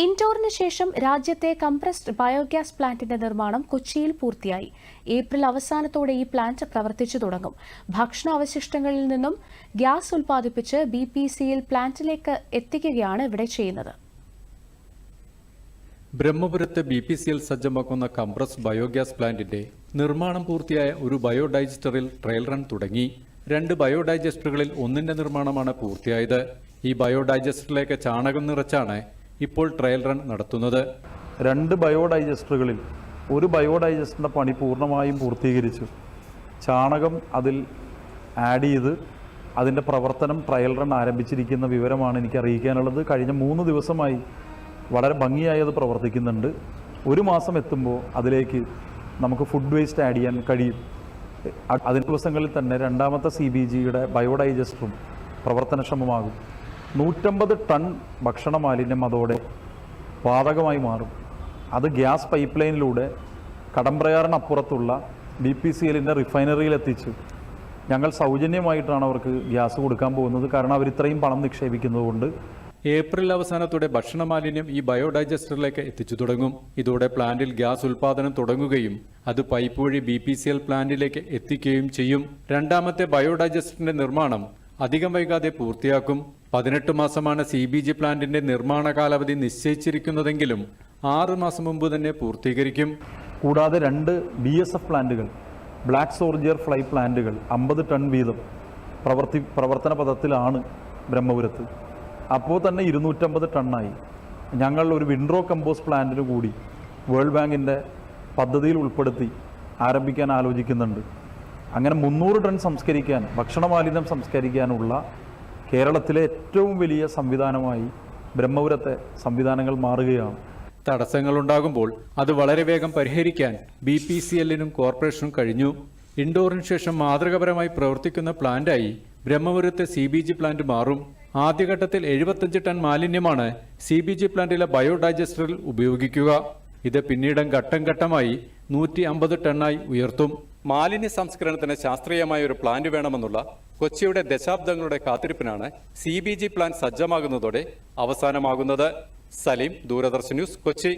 ഇൻഡോറിന് ശേഷം രാജ്യത്തെ compressed biogas പ്ലാന്റിന്റെ നിർമ്മാണം കൊച്ചിയിൽ പൂർത്തിയായി. ഏപ്രിൽ അവസാനത്തോടെ ഈ പ്ലാന്റ് പ്രവർത്തിച്ചു തുടങ്ങും. ഭക്ഷണ അവശിഷ്ടങ്ങളിൽ നിന്നും ഗ്യാസ് ഉൽപ്പാദിപ്പിച്ച് ബി പി സിയിൽ പ്ലാന്റിലേക്ക് എത്തിക്കുകയാണ് ഇവിടെ ചെയ്യുന്നത്. ബ്രഹ്മപുരത്ത് ബി പി സിയിൽ സജ്ജമാക്കുന്ന കംപ്രസ് ബയോഗ്യാസ് പ്ലാന്റിന്റെ നിർമ്മാണം പൂർത്തിയായ ഒരു ബയോഡൈജസ്റ്ററിൽ ട്രയൽ റൺ തുടങ്ങി. രണ്ട് ബയോഡൈജസ്റ്ററുകളിൽ ഒന്നിന്റെ നിർമ്മാണമാണ് പൂർത്തിയായത്. ഈ ബയോഡൈജസ്റ്ററിലേക്ക് ചാണകം നിറച്ചാണ് ഇപ്പോൾ ട്രയൽ റൺ നടത്തുന്നത്. രണ്ട് ബയോഡൈജസ്റ്ററുകളിൽ ഒരു ബയോഡൈജസ്റ്ററിന്റെ പണി പൂർണമായും പൂർത്തീകരിച്ചു. ചാണകം അതിൽ ആഡ് ചെയ്ത് അതിന്റെ പ്രവർത്തനം ട്രയൽ റൺ ആരംഭിച്ചിരിക്കുന്ന വിവരമാണ് എനിക്ക് അറിയിക്കാനുള്ളത് കഴിഞ്ഞ മൂന്ന് ദിവസമായി വളരെ ഭംഗിയായി അത് പ്രവർത്തിക്കുന്നുണ്ട്. ഒരു മാസം എത്തുമ്പോൾ അതിലേക്ക് നമുക്ക് ഫുഡ് വേസ്റ്റ് ആഡ് ചെയ്യാൻ കഴിയും. അതിന്റെ ദിവസങ്ങളിൽ തന്നെ രണ്ടാമത്തെ സി ബി ജിയുടെ ബയോഡൈജസ്റ്ററും പ്രവർത്തനക്ഷമമാകും. നൂറ്റമ്പത് ടൺ ഭക്ഷണ മാലിന്യം അതോടെ വാതകമായി മാറും. അത് ഗ്യാസ് പൈപ്പ് ലൈനിലൂടെ കടമ്പ്രയാറിനപ്പുറത്തുള്ള ബി പി സി എല്ലിന്റെ റിഫൈനറിയിൽ എത്തിച്ച് ഞങ്ങൾ സൗജന്യമായിട്ടാണ് അവർക്ക് ഗ്യാസ് കൊടുക്കാൻ പോകുന്നത്. കാരണം അവർ ഇത്രയും പണം നിക്ഷേപിക്കുന്നതുകൊണ്ട് ഏപ്രിൽ അവസാനത്തോടെ ഭക്ഷണ മാലിന്യം ഈ ബയോഡൈജസ്റ്ററിലേക്ക് എത്തിച്ചു തുടങ്ങും. ഇതോടെ പ്ലാന്റിൽ ഗ്യാസ് ഉൽപാദനം തുടങ്ങുകയും അത് പൈപ്പ് വഴി ബി പി സി എൽ പ്ലാന്റിലേക്ക് എത്തിക്കുകയും ചെയ്യും. രണ്ടാമത്തെ ബയോഡൈജസ്റ്ററിന്റെ നിർമ്മാണം അധികം വൈകാതെ പൂർത്തിയാക്കും. പതിനെട്ട് മാസമാണ് സി ബി ജി പ്ലാന്റിന്റെ നിർമ്മാണ കാലാവധി നിശ്ചയിച്ചിരിക്കുന്നതെങ്കിലും ആറ് മാസം മുമ്പ് തന്നെ പൂർത്തീകരിക്കും. കൂടാതെ രണ്ട് ബി എസ് എഫ് പ്ലാന്റുകൾ ബ്ലാക്ക് സോർജിയർ ഫ്ലൈ പ്ലാന്റുകൾ അമ്പത് ടൺ വീതം പ്രവർത്തി പ്രവർത്തന പദത്തിലാണ് ബ്രഹ്മപുരത്ത്. അപ്പോൾ തന്നെ ഇരുന്നൂറ്റമ്പത് ടണ്ണായി. ഞങ്ങൾ ഒരു വിൻഡ്രോ കമ്പോസ് പ്ലാന്റിന് കൂടി വേൾഡ് ബാങ്കിന്റെ പദ്ധതിയിൽ ഉൾപ്പെടുത്തി ആരംഭിക്കാൻ ആലോചിക്കുന്നുണ്ട്. അങ്ങനെ മുന്നൂറ് ടൺ സംസ്കരിക്കാൻ ഭക്ഷണ മാലിന്യം സംസ്കരിക്കാനുള്ള കേരളത്തിലെ ഏറ്റവും വലിയ സംവിധാനമായി ബ്രഹ്മപുരത്തെ സംവിധാനങ്ങൾ മാറുകയാണ്. തടസ്സങ്ങളുണ്ടാകുമ്പോൾ അത് വളരെ വേഗം പരിഹരിക്കാൻ ബി പി സി എല്ലിനും കോർപ്പറേഷനും കഴിഞ്ഞു. ഇൻഡോറിന് ശേഷം മാതൃകപരമായി പ്രവർത്തിക്കുന്ന പ്ലാന്റായി ബ്രഹ്മപുരത്തെ സി ബി ജി പ്ലാന്റ് മാറും. ആദ്യഘട്ടത്തിൽ എഴുപത്തഞ്ച് ടൺ മാലിന്യമാണ് സി ബി ജി പ്ലാന്റിലെ ബയോഡൈജസ്റ്ററിൽ ഉപയോഗിക്കുക. ഇത് പിന്നീട് ഘട്ടം ഘട്ടമായി നൂറ്റി അമ്പത് ടണ്ണായി ഉയർത്തും. മാലിന്യ സംസ്കരണത്തിന് ശാസ്ത്രീയമായ ഒരു പ്ലാന്റ് വേണമെന്നുള്ള കൊച്ചിയുടെ ദശാബ്ദങ്ങളുടെ കാത്തിരിപ്പിനാണ് സി ബി ജി പ്ലാന്റ് സജ്ജമാകുന്നതോടെ അവസാനമാകുന്നത്. സലീം ദൂരദർശൻ ന്യൂസ് കൊച്ചി.